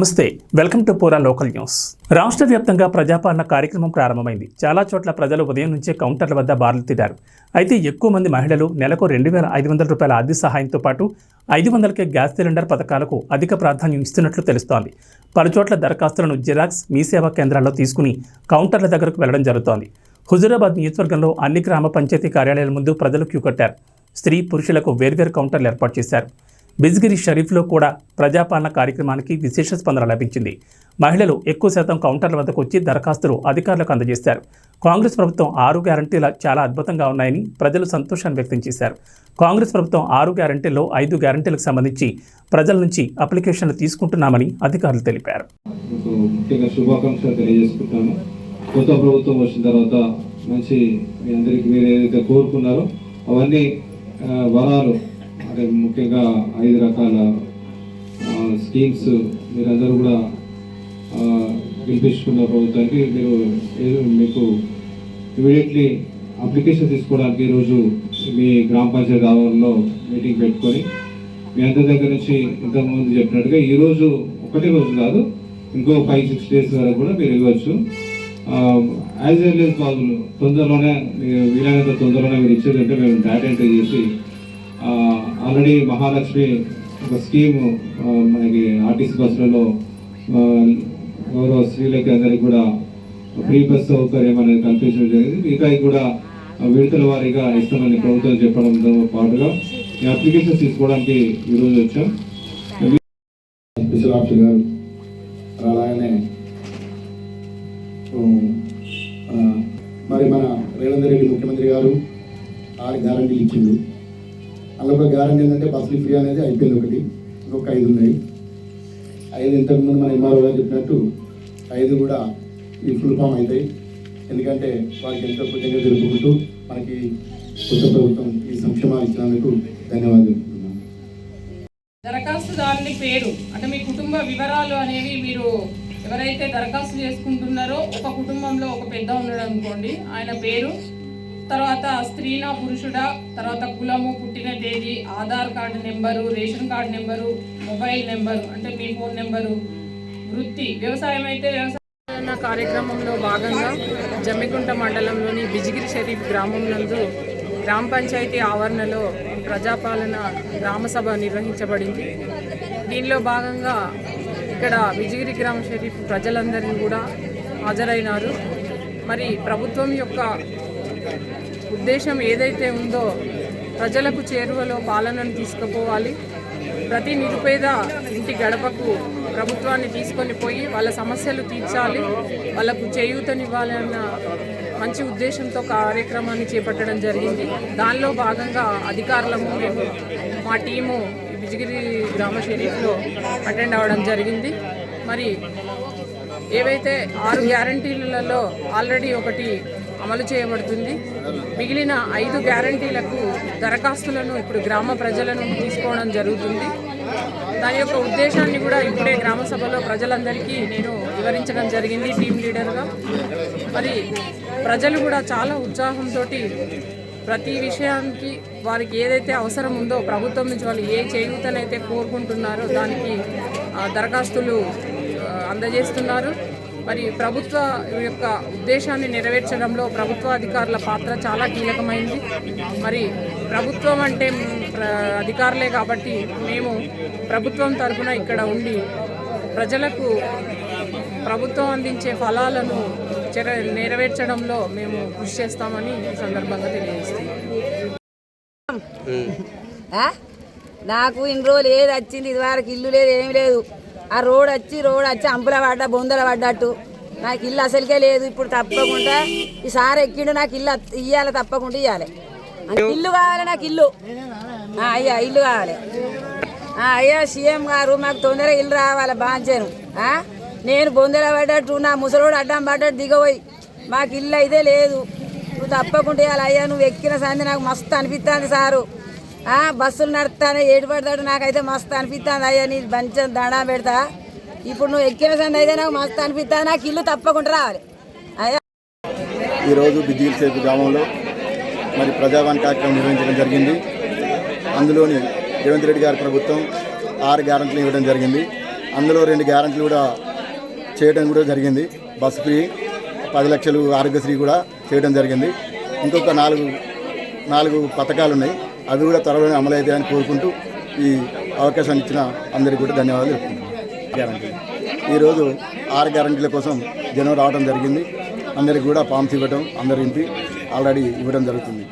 నమస్తే welcome to Pura local news. రాష్ట్ర వ్యాప్తంగా ప్రజాపాలన కార్యక్రమం ప్రారంభమైంది. చాలా చోట్ల ప్రజలు ఉదయం నుంచే కౌంటర్ల వద్ద బారులు తీరారు అయితే ఎక్కువ మంది మహిళలు నెలకు రెండు వేల ఐదు వందల రూపాయల ఆర్థిక సహాయంతో పాటు ఐదు వందలకే గ్యాస్ సిలిండర్ పథకాలకు అధిక ప్రాధాన్యం ఇస్తున్నట్లు తెలుస్తోంది. పలుచోట్ల దరఖాస్తులను జిరాక్స్ మీ సేవా కేంద్రాల్లో తీసుకుని కౌంటర్ల దగ్గరకు వెళ్ళడం జరుగుతోంది. హుజూరాబాద్ నియోజకవర్గంలో అన్ని గ్రామ పంచాయతీ కార్యాలయాల ముందు ప్రజలు క్యూ కట్టారు. స్త్రీ పురుషులకు వేర్వేరు కౌంటర్లు ఏర్పాటు చేశారు. బిజ్గిరి షరీఫ్లో కూడా ప్రజాపాలన కార్యక్రమానికి విశేష స్పందన లభించింది. మహిళలు ఎక్కువ శాతం కౌంటర్ల వద్దకు వచ్చి దరఖాస్తులు అధికారులకు అందజేశారు. కాంగ్రెస్ ప్రభుత్వం ఆరు గ్యారంటీల చాలా అద్భుతంగా ఉన్నాయని ప్రజలు సంతోషాన్ని వ్యక్తం చేశారు. కాంగ్రెస్ ప్రభుత్వం ఆరు గ్యారంటీల్లో ఐదు గ్యారంటీలకు సంబంధించి ప్రజల నుంచి అప్లికేషన్లు తీసుకుంటున్నామని అధికారులు తెలిపారు. శుభాకాంక్షలు తెలియజేసుకుంటున్నాను కొత్త ప్రభుత్వం వచ్చిన తర్వాత మంచి మీ అందరికీ మీరు ఏదైతే కోరుకున్నారో అవన్నీ వరాలు అంటే ముఖ్యంగా ఐదు రకాల స్కీమ్స్ మీరందరూ కూడా వినిపించుకున్న గెలిపించుకున్న ప్రభుత్వానికి మీరు మీకు ఇమీడియట్లీ అప్లికేషన్ తీసుకోవడానికి ఈరోజు మీ గ్రామ పంచాయతీ ఆవరణలో మీటింగ్ పెట్టుకొని మీ అందరి దగ్గర నుంచి ఇంతకుముందు చెప్పినట్టుగా ఈరోజు ఒకటే రోజు కాదు ఇంకో ఫైవ్ సిక్స్ డేస్ వరకు కూడా మీరు ఇవ్వచ్చు. యాజ్ ఎల్ ఎస్ తొందరలోనే మీరు వీలైనంత తొందరలోనే మీరు ఇచ్చేదంటే మేము డేటా ఎంట్రీ చేసి ఆల్రెడీ మహాలక్ష్మి ఒక స్కీమ్ మనకి ఆర్టీసీ బస్సులలో గౌరవ స్త్రీలకి అందరికి కూడా ఫ్రీ బస్ సౌకర్యం అనేది కల్పించడం జరిగింది. మిగతా కూడా విడతల వారీగా ఇస్తామని ప్రభుత్వం చెప్పడంతో పాటుగా ఈ అప్లికేషన్ తీసుకోవడానికి ఈరోజు వచ్చాం. స్పెషల్ ఆఫీసర్ గారు అలాగనే మరి మన రేవంత్ రెడ్డి ముఖ్యమంత్రి గారు ఆరు గ్యారంటీలు ఇచ్చిండు. అందులో ఒక గ్యారంటీ ఏంటంటే బస్సులు ఫ్రీ అనేది అయిపోయింది ఒకటి ఇంకొక ఐదు ఉన్నాయి. ఐదు ఇంతకుముందు మన ఎంఆర్ఓ గారు చెప్పినట్టు ఐదు కూడా ఈ ఫుల్ ఫామ్ అవుతాయి. ఎందుకంటే వారికి ఎంతో కృతజ్ఞత తెలుపుకుంటూ మనకి కొత్త ప్రభుత్వం ఈ సంక్షేమాలు ఇచ్చినందుకు ధన్యవాదాలు దరఖాస్తుదారుని పేరు అంటే మీ కుటుంబ వివరాలు అనేవి మీరు ఎవరైతే దరఖాస్తు చేసుకుంటున్నారో ఒక కుటుంబంలో ఒక పెద్ద ఉన్నాడు అనుకోండి. ఆయన పేరు తర్వాత స్త్రీనా పురుషుడా తర్వాత కులము పుట్టిన తేదీ Aadhaar card number ration card number mobile number అంటే మీ ఫోన్ నెంబరు వృత్తి వ్యవసాయం అయితే వ్యవసాయ కార్యక్రమంలో భాగంగా జమ్మికుంట మండలంలోని బిజిగిరి షరీఫ్ గ్రామం నందు గ్రామ పంచాయతీ ఆవరణలో ప్రజాపాలన గ్రామ సభ నిర్వహించబడింది. దీనిలో భాగంగా ఇక్కడ బిజిగిరి గ్రామ షరీఫ్ ప్రజలందరినీ కూడా హాజరైనారు. మరి ప్రభుత్వం యొక్క ఉద్దేశం ఏదైతే ఉందో ప్రజలకు చేరువలో పాలనను తీసుకుపోవాలి. ప్రతి నిరుపేద ఇంటి గడపకు ప్రభుత్వాన్ని తీసుకొని పోయి వాళ్ళ సమస్యలు తీర్చాలి. వాళ్ళకు చేయూతనివ్వాలన్న మంచి ఉద్దేశంతో కార్యక్రమాన్ని చేపట్టడం జరిగింది. దానిలో భాగంగా అధికారులము మేము మా టీము బిజిగిరి గ్రామ షరీఫ్లో అటెండ్ అవ్వడం జరిగింది. మరి ఏవైతే ఆరు గ్యారంటీలలో ఆల్రెడీ ఒకటి అమలు చేయబడుతుంది. మిగిలిన ఐదు గ్యారంటీలకు దరఖాస్తులను ఇప్పుడు గ్రామ ప్రజలను తీసుకోవడం జరుగుతుంది. దాని యొక్క ఉద్దేశాన్ని కూడా ఇప్పుడే గ్రామ సభలో ప్రజలందరికీ నేను వివరించడం జరిగింది టీం లీడర్గా. మరి ప్రజలు కూడా చాలా ఉత్సాహంతో ప్రతి విషయానికి వారికి ఏదైతే అవసరం ఉందో ప్రభుత్వం నుంచి వాళ్ళు ఏ చేయూతనైతే కోరుకుంటున్నారో దానికి దరఖాస్తులు అందజేస్తున్నారు. మరి ప్రభుత్వ యొక్క ఉద్దేశాన్ని నెరవేర్చడంలో ప్రభుత్వ అధికారుల పాత్ర చాలా కీలకమైంది. మరి ప్రభుత్వం అంటే ప్ర- అధికారులే కాబట్టి మేము ప్రభుత్వం తరఫున ఇక్కడ ఉండి ప్రజలకు ప్రభుత్వం అందించే ఫలాలను చెర నెరవేర్చడంలో మేము కృషి చేస్తామని ఈ సందర్భంగా తెలియజేస్తాం నాకు ఇన్ని రోజులు ఏది వచ్చింది ఇదివరకు ఇల్లు లేదు ఏమీ లేదు. ఆ రోడ్ వచ్చి రోడ్ వచ్చి అంపుల పడ్డ బొందల పడ్డట్టు. నాకు ఇల్లు అసలుకే లేదు ఇప్పుడు తప్పకుండా. ఈ సార్ ఎక్కిండు నాకు ఇల్లు ఇయ్యాలి తప్పకుండా ఇవ్వాలి ఇల్లు కావాలి నాకు ఇల్లు. అయ్యా ఇల్లు కావాలి. అయ్యా సీఎం గారు మాకు తొందరగా ఇల్లు రావాలి బాంచాను. నేను బొందల పడ్డట్టు నా ముసలోడు అడ్డం పడ్డట్టు దిగబోయి మాకు ఇల్లు అయితే లేదు. నువ్వు తప్పకుండా ఇవ్వాలి అయ్యా నువ్వు ఎక్కిన సంది నాకు మస్తు అనిపిస్తుంది సారు. బస్సులు నడుపుతానే ఏడుపడతాడు నాకైతే మస్తు అనిపిస్తుంది అయ్యా నీ మంచి దండా పెడతా. ఇప్పుడు నువ్వు ఎక్కిన సంది అయితే నాకు మస్తు అనిపిస్తుంది నాకు ఇల్లు తప్పకుండా రావాలి. అయ్యా. ఈరోజు బిద్దిగిరి సేపు గ్రామంలో మరి ప్రజావాన్ కార్యక్రమం నిర్వహించడం జరిగింది. అందులోని రేవంత్ రెడ్డి గారి ప్రభుత్వం ఆరు గ్యారంటీలు ఇవ్వడం జరిగింది. అందులో రెండు గ్యారంటీలు కూడా చేయడం కూడా జరిగింది. బస్ ఫ్రీ పది లక్షలు ఆరోగ్యశ్రీ కూడా చేయడం జరిగింది. ఇంకొక నాలుగు నాలుగు పథకాలు ఉన్నాయి. అవి కూడా త్వరలోనే అమలు కోరుకుంటూ ఈ అవకాశాన్ని ఇచ్చిన అందరికీ కూడా ధన్యవాదాలు చెప్తున్నాను. గ్యారంటీ ఈరోజు ఆరు గ్యారంటీల కోసం జనం రావడం జరిగింది. అందరికి కూడా ఫామ్స్ ఇవ్వడం అందరింటి ఆల్రెడీ ఇవ్వడం జరుగుతుంది.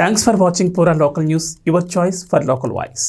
Thanks for watching Pura local news your choice for local voice